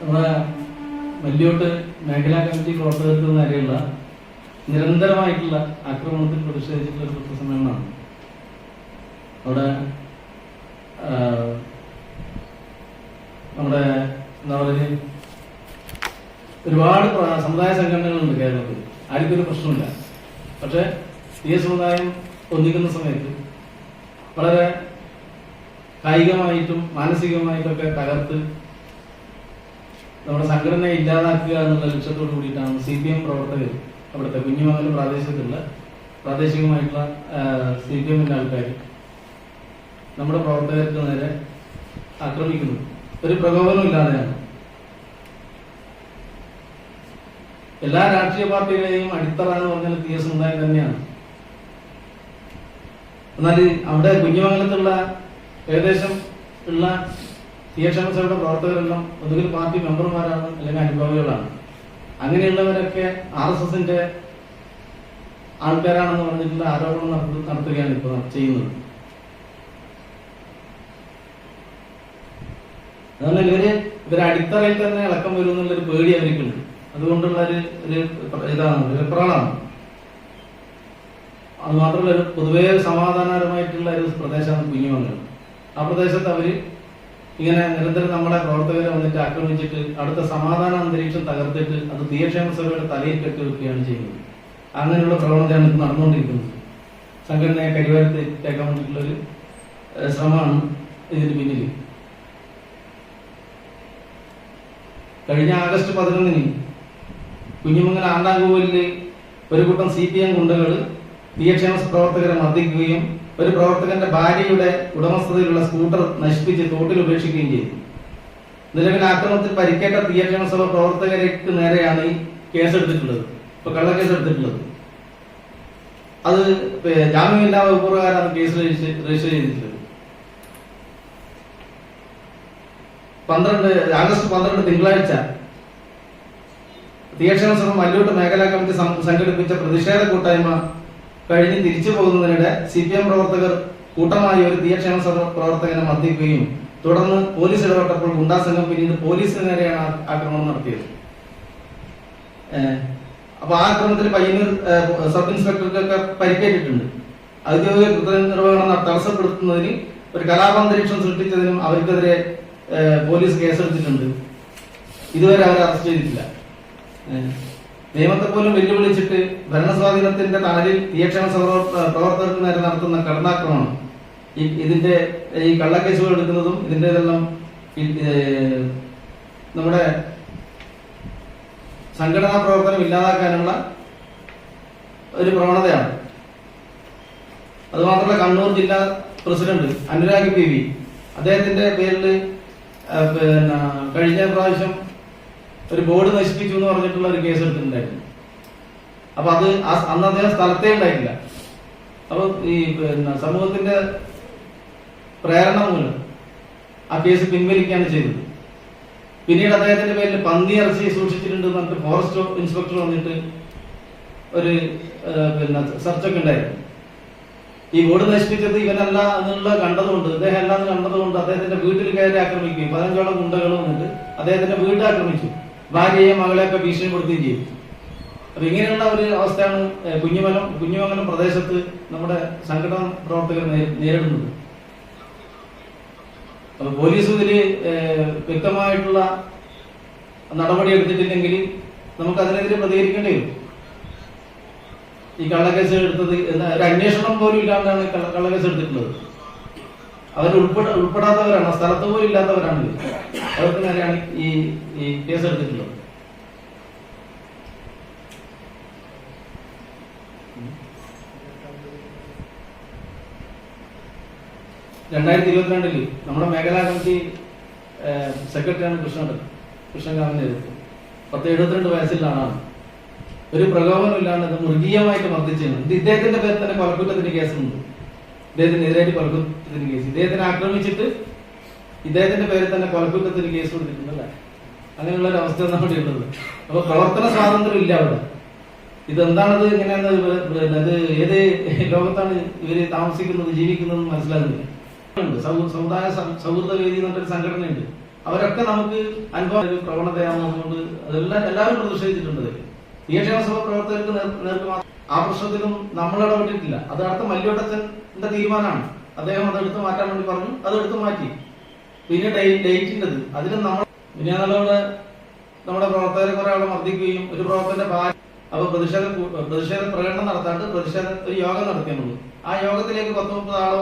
നമ്മുടെ വല്യോട്ട് മേഖലാ കമ്മിറ്റി പ്രവർത്തകർക്ക് നേരെയുള്ള നിരന്തരമായിട്ടുള്ള ആക്രമണത്തിൽ പ്രതിഷേധിച്ചിട്ടുള്ള ഒരു പത്രസമ്മേളനമാണ് അവിടെ നമ്മുടെ എന്താ പറയുക ഒരുപാട് സമുദായ സംഘടനകളുണ്ട് കേരളത്തിൽ. ആർക്കൊരു പ്രശ്നമില്ല. പക്ഷെ ഈ സമുദായം ഒന്നിക്കുന്ന സമയത്ത് വളരെ കായികമായിട്ടും മാനസികമായിട്ടൊക്കെ തകർത്ത് നമ്മുടെ സംഘടനയെ ഇല്ലാതാക്കുക എന്നുള്ള ലക്ഷ്യത്തോട് കൂടിയിട്ടാണ് സി പി എം പ്രവർത്തകർ അവിടുത്തെ കുഞ്ഞുമംഗലം പ്രാദേശികത്തിലുള്ള പ്രാദേശികമായിട്ടുള്ള സി പി എമ്മിന്റെ ആൾക്കാർ നമ്മുടെ പ്രവർത്തകർക്ക് നേരെ ആക്രമിക്കുന്നു. ഒരു പ്രകോപനം ഇല്ലാതെയാണ്. എല്ലാ രാഷ്ട്രീയ പാർട്ടികളെയും അടിത്തറ എന്ന് പറഞ്ഞാൽ തീയ സമുദായം തന്നെയാണ്. എന്നാൽ അവിടെ കുഞ്ഞുമംഗലത്തുള്ള ഏകദേശം ഉള്ള തീയക്ഷമസഭയുടെ പ്രവർത്തകരെല്ലാം ഒന്നുകിൽ പാർട്ടി മെമ്പർമാരാണ് അല്ലെങ്കിൽ അനുഭവികളാണ്. അങ്ങനെയുള്ളവരൊക്കെ ആർ എസ് എസിന്റെ ആൾക്കാരാണെന്ന് പറഞ്ഞിട്ടുള്ള ആരോപണം നടത്തി നടത്തുകയാണ് ഇപ്പോൾ ചെയ്യുന്നത്. അതുകൊണ്ട് ഇവർ ഇവരെ അടിത്തറയിൽ തന്നെ ഇളക്കം വരും എന്നുള്ളൊരു പേടി അവർക്കുണ്ട്. അതുകൊണ്ടുള്ള ഒരു ഒരു ഇതാണ് വെപ്രാളാണ് അത് മാത്രമല്ല പൊതുവേ സമാധാനപരമായിട്ടുള്ള ഒരു പ്രദേശമാണ് കുഞ്ഞുമംഗലം. ആ പ്രദേശത്ത് അവർ ഇങ്ങനെ നിരന്തരം നമ്മളെ പ്രവർത്തകരെ വന്നിട്ട് ആക്രമിച്ചിട്ട് അടുത്ത സമാധാന അന്തരീക്ഷം തകർത്തിട്ട് അത് തീയക്ഷേമ സഭയുടെ തലയിൽ കെട്ടിവെക്കുകയാണ് ചെയ്യുന്നത്. അങ്ങനെയുള്ള പ്രവണതയാണ് ഇത് നടന്നുകൊണ്ടിരിക്കുന്നത്. സംഘടനയെ കരിവാരത്തേക്കാൻ വേണ്ടിയിട്ടുള്ളൊരു ശ്രമമാണ് ഇതിന് പിന്നിൽ കഴിഞ്ഞ ആഗസ്റ്റ് പതിനൊന്നിന് കുഞ്ഞുമംഗല ആണ്ടാങ്കോവിലിൽ ഒരു കൂട്ടം സി പി എം ഗുണ്ടകൾ തീയക്ഷേമ പ്രവർത്തകരെ മർദ്ദിക്കുകയും ഒരു പ്രവർത്തകന്റെ ഭാര്യയുടെ ഉടമസ്ഥതയിലുള്ള സ്കൂട്ടർ നശിപ്പിച്ച് തോട്ടിൽ ഉപേക്ഷിക്കുകയും ചെയ്തു. നിലവിൽ ആക്രമണത്തിൽ പരിക്കേറ്റ തീയക്ഷേമ സഭ പ്രവർത്തകർക്ക് നേരെയാണ് ഈ കേസെടുത്തിട്ടുള്ളത്. ഇപ്പൊ കള്ളക്കേസ് എടുത്തിട്ടുള്ളത് അത് ജാമ്യമില്ലാ വകുപ്പ് കേസ് രജിസ്റ്റർ ചെയ്തിട്ടുള്ളത്. പന്ത്രണ്ട് ആഗസ്റ്റ് പന്ത്രണ്ട് തിങ്കളാഴ്ച തീയക്ഷണ ശ്രമം മല്ലൂട്ട് മേഖലാ കമ്മിറ്റി സംഘടിപ്പിച്ച പ്രതിഷേധ കൂട്ടായ്മ കഴിഞ്ഞ് തിരിച്ചു പോകുന്നതിനിടെ സി പി എം പ്രവർത്തകർ കൂട്ടമായി ഒരു തീയക്ഷേമ പ്രവർത്തകനെ മർദ്ദിക്കുകയും തുടർന്ന് പോലീസ് ഇടപെട്ടപ്പോൾ ഗുണ്ടാ സംഘം പിന്നീട് പോലീസിന് നേരെയാണ് ആക്രമണം നടത്തിയത്. അപ്പൊ ആ ആക്രമണത്തിൽ പയ്യന്നൂർ സബ് ഇൻസ്പെക്ടർക്കൊക്കെ പരിക്കേറ്റിട്ടുണ്ട്. ഔദ്യോഗിക കൃത്യനിർവഹണം നട- തടസ്സപ്പെടുത്തുന്നതിന് ഒരു കലാപാന്തരീക്ഷം സൃഷ്ടിച്ചതിനും അവർക്കെതിരെ പോലീസ് കേസെടുത്തിട്ടുണ്ട്. ഇതുവരെ അവരെ അറസ്റ്റ് ചെയ്തിട്ടില്ല. നിയമത്തെ പോലും വെല്ലുവിളിച്ചിട്ട് ഭരണസ്വാധീനത്തിന്റെ താഴിൽ തീയക്ഷണ പ്രവർത്തകർക്ക് നേരെ നടത്തുന്ന കടന്നാക്രമണം. ഈ ഇതിന്റെ ഈ കള്ളക്കേസുകൾ എടുക്കുന്നതും ഇതിന്റെ ഇതെല്ലാം നമ്മുടെ സംഘടനാ പ്രവർത്തനം ഇല്ലാതാക്കാനുള്ള ഒരു പ്രവണതയാണ്. അതുമാത്രമല്ല കണ്ണൂർ ജില്ലാ പ്രസിഡന്റ് അനുരാഗ് പി വി. അദ്ദേഹത്തിന്റെ പേരിൽ പിന്നെ കഴിഞ്ഞ പ്രാവശ്യം ഒരു ബോർഡ് നശിപ്പിച്ചു എന്ന് പറഞ്ഞിട്ടുള്ള ഒരു കേസ് എടുത്തിട്ടുണ്ടായിരുന്നു. അപ്പൊ അത് അന്ന് അദ്ദേഹം സ്ഥലത്തേ ഉണ്ടായില്ല. അപ്പൊ ഈ പിന്നെ സമൂഹത്തിന്റെ പ്രേരണ മൂലം ആ കേസ് പിൻവലിക്കുകയാണ് ചെയ്തത്. പിന്നീട് അദ്ദേഹത്തിന്റെ പേരിൽ പന്നി ഇറച്ചി സൂക്ഷിച്ചിട്ടുണ്ട് എന്നിട്ട് ഫോറസ്റ്റ് ഇൻസ്പെക്ടർ വന്നിട്ട് ഒരു പിന്നെ സെർച്ചൊക്കെ ഉണ്ടായിരുന്നു. ഈ വീട് നശിപ്പിച്ചത് ഇവനല്ല എന്നുള്ള കണ്ടതുകൊണ്ട് ഇദ്ദേഹം അല്ലാന്ന് കണ്ടതുകൊണ്ട് അദ്ദേഹത്തിന്റെ വീട്ടിൽ കയറി ആക്രമിക്കുകയും പതിനഞ്ചോളം ഗുണ്ടകൾ വന്നിട്ട് അദ്ദേഹത്തിന്റെ വീട് ആക്രമിച്ചു. ഭാര്യയെയും മകളെയൊക്കെ ഭീഷണിപ്പെടുത്തുകയും ചെയ്യും. അപ്പൊ ഇങ്ങനെയുള്ള ഒരു അവസ്ഥയാണ് കുഞ്ഞുമലം കുഞ്ഞുമംഗലം പ്രദേശത്ത് നമ്മുടെ സംഘടന പ്രവർത്തകർ നേരിടുന്നത്. അപ്പൊ പോലീസ് ഇതിൽ വ്യക്തമായിട്ടുള്ള നടപടി എടുത്തിട്ടില്ലെങ്കിൽ നമുക്ക് അതിനെതിരെ പ്രതികരിക്കേണ്ടി വരും. ഈ കള്ളക്കേസ് എടുത്തത് ഒരു അന്വേഷണം പോലും ഇല്ലാണ്ടാണ് കള്ളക്കേസ് എടുത്തിട്ടുള്ളത്. അവർ ഉൾപ്പെട ഉൾപ്പെടാത്തവരാണ്. സ്ഥലത്ത് പോലും ഇല്ലാത്തവരാണ് അവർക്ക് നേരെയാണ് ഈ ഈ കേസ് എടുത്തിട്ടുള്ളത്. രണ്ടായിരത്തി ഇരുപത്തിരണ്ടിൽ നമ്മുടെ മേഖലാ കമ്മിറ്റി സെക്രട്ടറിയാണ് കൃഷ്ണൻ. കൃഷ്ണൻകാമിന്റെ നേതൃത്വം പത്ത് എഴുപത്തിരണ്ട് വയസ്സിലാണ് ആളാണ്. ഒരു പ്രകോപനം ഇല്ലാണ്ട് മൃഗീയമായിട്ട് മർദ്ദിച്ചു ഇത് ഇദ്ദേഹത്തിന്റെ പേരിൽ തന്നെ കൊലക്കുറ്റത്തിന്റെ കേസുണ്ട്. ഇദ്ദേഹത്തിനെതിരായിട്ട് കൊലക്കുറ്റത്തിന് കേസ് ഇദ്ദേഹത്തിനെ ആക്രമിച്ചിട്ട് ഇദ്ദേഹത്തിന്റെ പേരിൽ തന്നെ കൊലക്കുറ്റത്തിന് കേസ് കൊടുത്തിട്ടുണ്ടല്ലേ അങ്ങനെയുള്ള ഒരു അവസ്ഥ നമ്മുടെ ഉള്ളത്. അപ്പൊ പ്രവർത്തന സ്വാതന്ത്ര്യം ഇല്ല അവിടെ. ഇതെന്താണത്? ഇങ്ങനെയാണ് അത് ഏത് ലോകത്താണ് ഇവർ താമസിക്കുന്നത് ജീവിക്കുന്നത് മനസ്സിലാകുന്നില്ല. സമുദായ സൗഹൃദ വേദി എന്നൊരു സംഘടനയുണ്ട്. അവരൊക്കെ നമുക്ക് അനുഭവം ഒരു പ്രവണതയാണെന്നുകൊണ്ട് അതെല്ലാം എല്ലാവരും പ്രതിഷേധിച്ചിട്ടുണ്ട്. ഈ ക്ഷേമസഭ പ്രവർത്തകർക്ക് നേർക്ക് മാത്രം ആ പ്രശ്നത്തിലും നമ്മൾ ഇടപെട്ടിട്ടില്ല. അത് അടുത്ത മല്ലിയോട്ടച്ചന്റെ തീരുമാനമാണ്. അദ്ദേഹം അത് എടുത്തു മാറ്റാൻ വേണ്ടി പറഞ്ഞു. അത് എടുത്തു മാറ്റി. പിന്നെ ഡേറ്റിന്റെത്. അതിലും നമ്മൾ പിന്നെ നമ്മളവിടെ നമ്മുടെ പ്രവർത്തകരെ കുറെ ആളെ മർദ്ദിക്കുകയും ഒരു പ്രവർത്തകന്റെ ഭാര്യ അപ്പൊ പ്രതിഷേധ പ്രതിഷേധ പ്രകടനം നടത്താണ്ട് പ്രതിഷേധ ഒരു യോഗം നടത്തിയെന്നുള്ളൂ. ആ യോഗത്തിലേക്ക് പത്ത് മുപ്പത് ആളോ